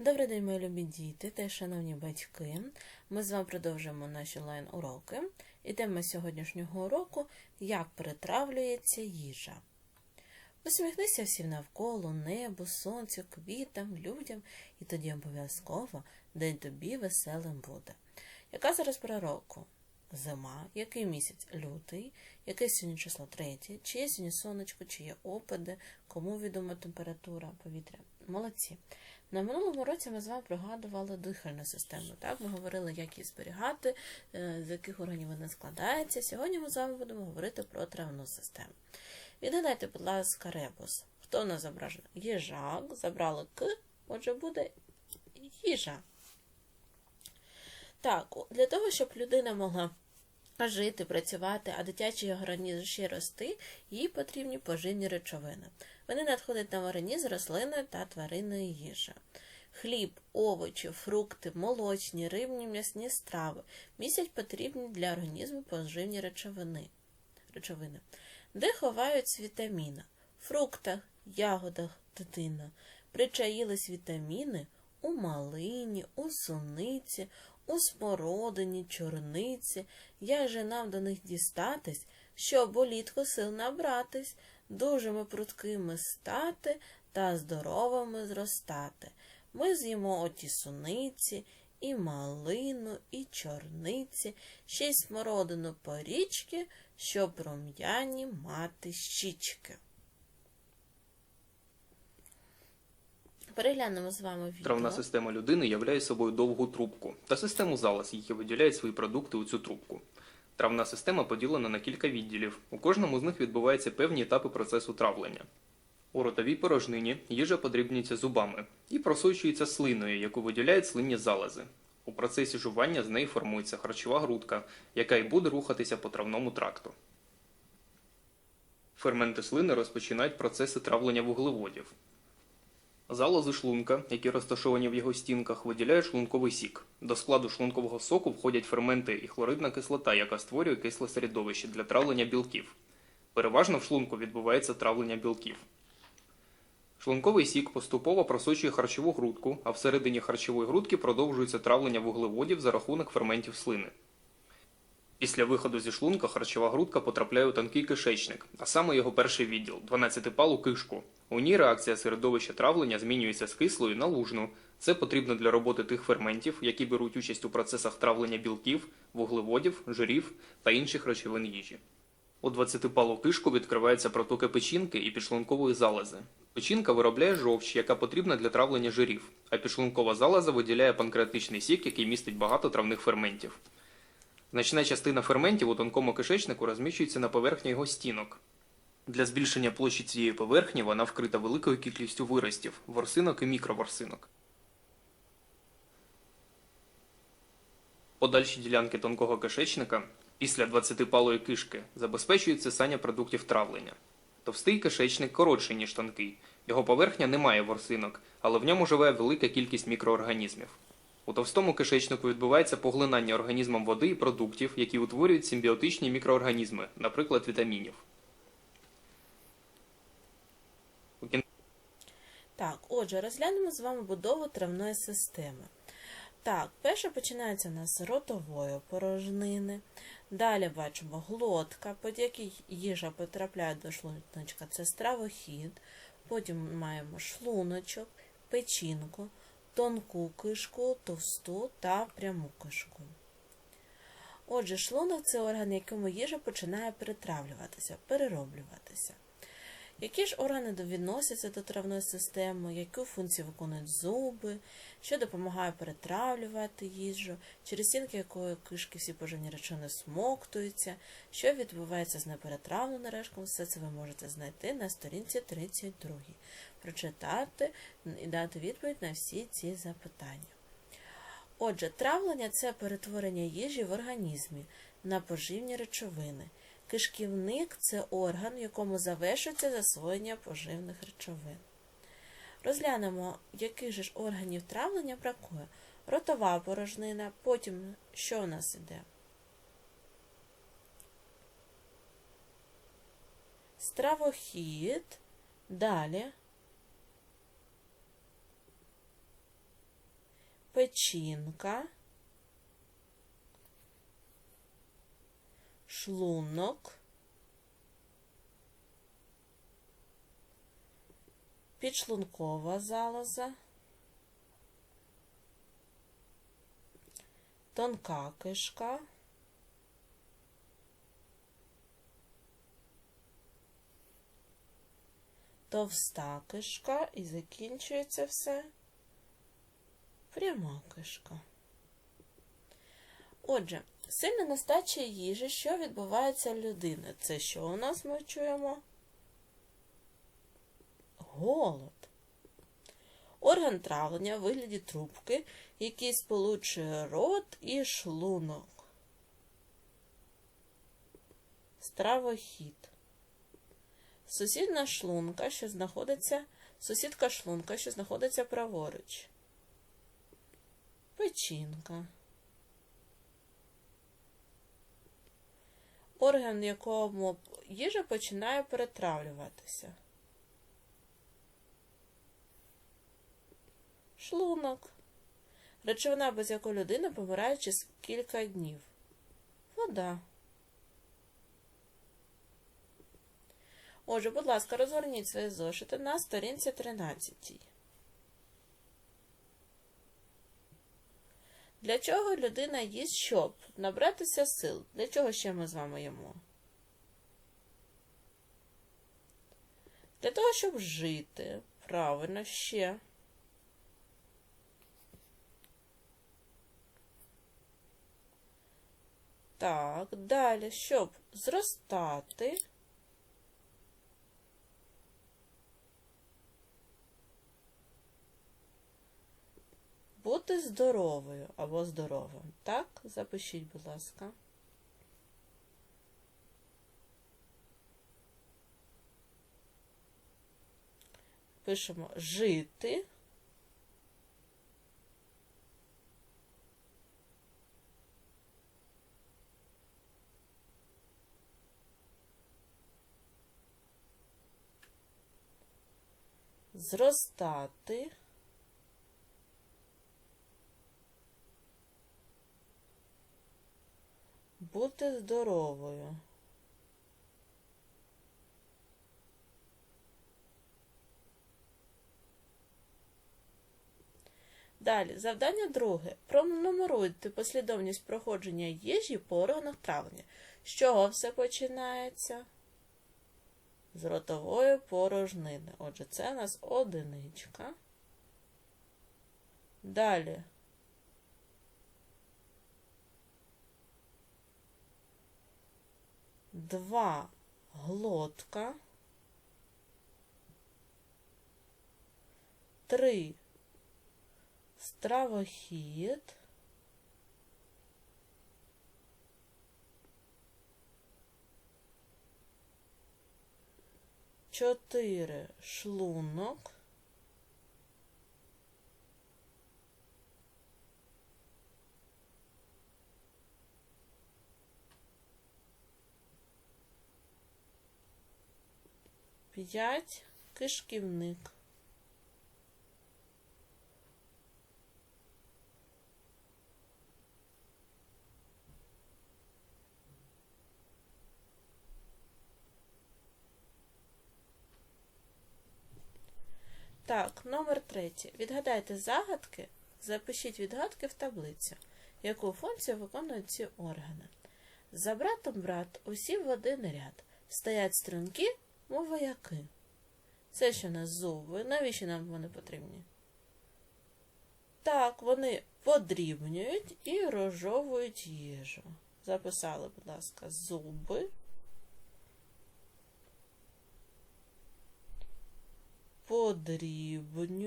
Добрий день, мої любі діти та шановні батьки. Ми з вами продовжуємо наші онлайн-уроки. І тема сьогоднішнього уроку як перетравлюється їжа. Усміхнися всім навколо, небу, сонцю, квітам, людям, і тоді обов'язково день тобі веселим буде. Яка зараз пора року? Зима, який місяць лютий, яке сьогодні число третє, чи є сьогодні сонечко, чи є опади, кому відома температура повітря. Молодці. На минулому році ми з вами пригадували дихальну систему. Так, ми говорили, як її зберігати, е, з яких органів вона складається. Сьогодні ми з вами будемо говорити про травну систему. Відгадайте, будь ласка, ребус. Хто в нас зображений? Їжак, забрали К, отже, буде їжа. Так, для того, щоб людина могла жити, працювати, а дитячий організм ще рости, їй потрібні поживні речовини. Вони надходять на організм рослини та тваринної їжі. Хліб, овочі, фрукти, молочні, рибні, м'ясні страви містять потрібні для організму поживні речовини. речовини. Де ховаються вітаміни? В фруктах, ягодах, дитина. Причаїлись вітаміни у малині, у суниці, у смородині, чорниці. Як же нам до них дістатись, щоб улітку сил набратись, дужими пруткими стати та здоровими зростати? Ми з'їмо оті суниці, і малину, і чорниці, ще й смородину порічки, щоб рум'яні мати щічки. Переглянемо з вами відео. Травна система людини являє собою довгу трубку та систему залоз, які виділяють свої продукти у цю трубку. Травна система поділена на кілька відділів. У кожному з них відбуваються певні етапи процесу травлення. У ротовій порожнині їжа подрібнюється зубами і просочується слиною, яку виділяють слинні залози. У процесі жування з неї формується харчова грудка, яка й буде рухатися по травному тракту. Ферменти слини розпочинають процеси травлення вуглеводів. Залози шлунка, які розташовані в його стінках, виділяють шлунковий сік. До складу шлункового соку входять ферменти і хлоридна кислота, яка створює кисле середовище для травлення білків. Переважно в шлунку відбувається травлення білків. Шлунковий сік поступово просочує харчову грудку, а всередині харчової грудки продовжується травлення вуглеводів за рахунок ферментів слини. Після виходу зі шлунка харчова грудка потрапляє у тонкий кишечник, а саме його перший відділ 12-палу кишку. У ній реакція середовища травлення змінюється з кислої на лужну. Це потрібно для роботи тих ферментів, які беруть участь у процесах травлення білків, вуглеводів, жирів та інших речовин їжі. У 20-палу кишку відкриваються протоки печінки і підшлункової залози. Печінка виробляє жовч, яка потрібна для травлення жирів, а підшлункова залоза виділяє панкреатичний сік, який містить багато травних ферментів. Значна частина ферментів у тонкому кишечнику розміщується на поверхні його стінок. Для збільшення площі цієї поверхні вона вкрита великою кількістю виростів, ворсинок і мікроворсинок. Подальші ділянки тонкого кишечника після 20-палої кишки забезпечують сисання продуктів травлення. Товстий кишечник коротший, ніж тонкий. Його поверхня не має ворсинок, але в ньому живе велика кількість мікроорганізмів. У товстому кишечнику відбувається поглинання організмом води і продуктів, які утворюють симбіотичні мікроорганізми, наприклад, вітамінів. У кін- Так, отже, розглянемо з вами будову травної системи. Так, перше починається у нас ротової порожнини. Далі бачимо глотка, під якій їжа потрапляє до шлуночка, це стравохід. Потім маємо шлуночок, печінку, тонку кишку, товсту та пряму кишку. Отже, шлунок це орган, якому їжа починає перетравлюватися, перероблюватися. Які ж органи відносяться до травної системи, яку функцію виконують зуби, що допомагає перетравлювати їжу, через стінки якої кишки всі поживні речовини смоктуються, що відбувається з неперетравленим решком, все це ви можете знайти на сторінці 32. Прочитати і дати відповідь на всі ці запитання. Отже, травлення це перетворення їжі в організмі на поживні речовини. Кишківник це орган, в якому завершується засвоєння поживних речовин. Розглянемо, яких же ж органів травлення бракує. Ротова порожнина, потім що в нас іде? Стравохід, далі печінка, шлунок, підшлункова залоза, тонка кишка, товста кишка і закінчується все пряма кишка. Отже, сильна нестача їжі, що відбувається людини? Це що у нас ми чуємо? Голод. Орган травлення в вигляді трубки, який сполучує рот і шлунок. Стравохід. Сусідна шлунка, що знаходиться, сусідка шлунка, що знаходиться праворуч. Печінка. Орган, якому їжа починає перетравлюватися. Шлунок. Речовина, без якої людина помирає через кілька днів. Вода. Отже, будь ласка, розгорніть свої зошити на сторінці 13. Для чого людина їсть, щоб набратися сил? Для чого ще ми з вами їмо? Для того, щоб жити. Правильно, ще. Так, далі, щоб зростати. Бути здоровою або здоровим. Так, запишіть, будь ласка. Пишемо жити. Зростати. Бути здоровою. Далі, завдання друге. Пронумеруйте послідовність проходження їжі по органах травлення. З чого все починається? З ротової порожнини. Отже, це у нас одиничка. Далі. Два глотка. Три стравохід. Чотири шлунок. П'ять кишківник. Так, номер третій. Відгадайте загадки, запишіть відгадки в таблицю, яку функцію виконують ці органи. За братом брат усі в один ряд. Стоять струнки, мов вояки. Це що у нас зуби. Навіщо нам вони потрібні? Так, вони подрібнюють і розжовують їжу. Записали, будь ласка, зуби. Подрібнюють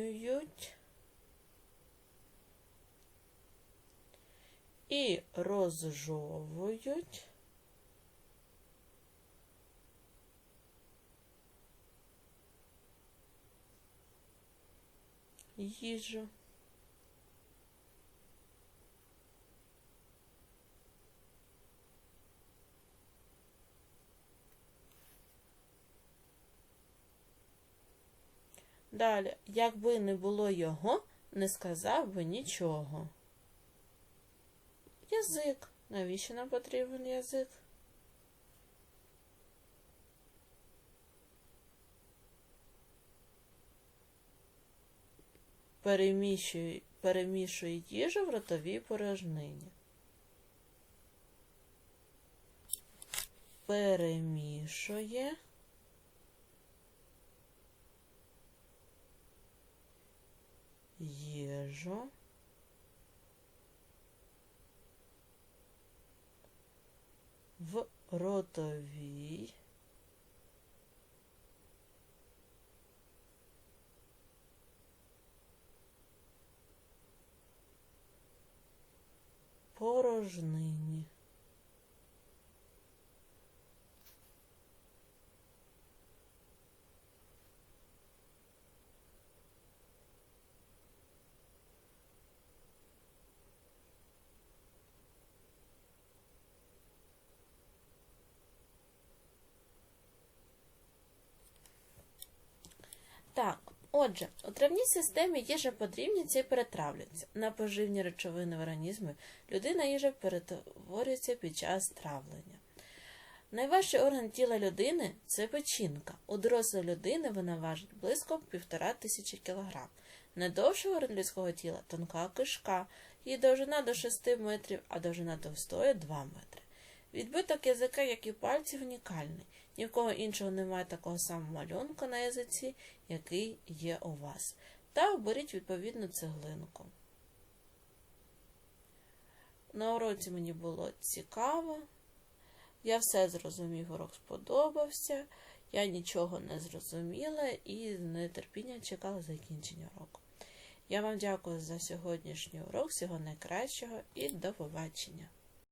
і розжовують їжу. Далі, якби не було його, не сказав би нічого. Язик. Навіщо нам потрібен язик? Переміщує, перемішує їжу в ротовій порожнині. Перемішує. Їжу. В ротовій. Порожнині. Так, отже, у травній системі їжа подрібнюється і перетравлюється. На поживні речовини в організмі людина їжа перетворюється під час травлення. Найважчий орган тіла людини це печінка. У дорослої людини вона важить близько півтора тисячі кілограм. Найдовший орган людського тіла тонка кишка, її довжина до 6 метрів, а довжина товстої 2 метри. Відбиток язика, як і пальців, унікальний. Ні в кого іншого немає такого самого малюнка на язиці, який є у вас. Та оберіть відповідну цеглинку. На уроці мені було цікаво. Я все зрозумів, урок сподобався. Я нічого не зрозуміла і з нетерпінням чекала закінчення уроку. Я вам дякую за сьогоднішній урок, всього найкращого і до побачення!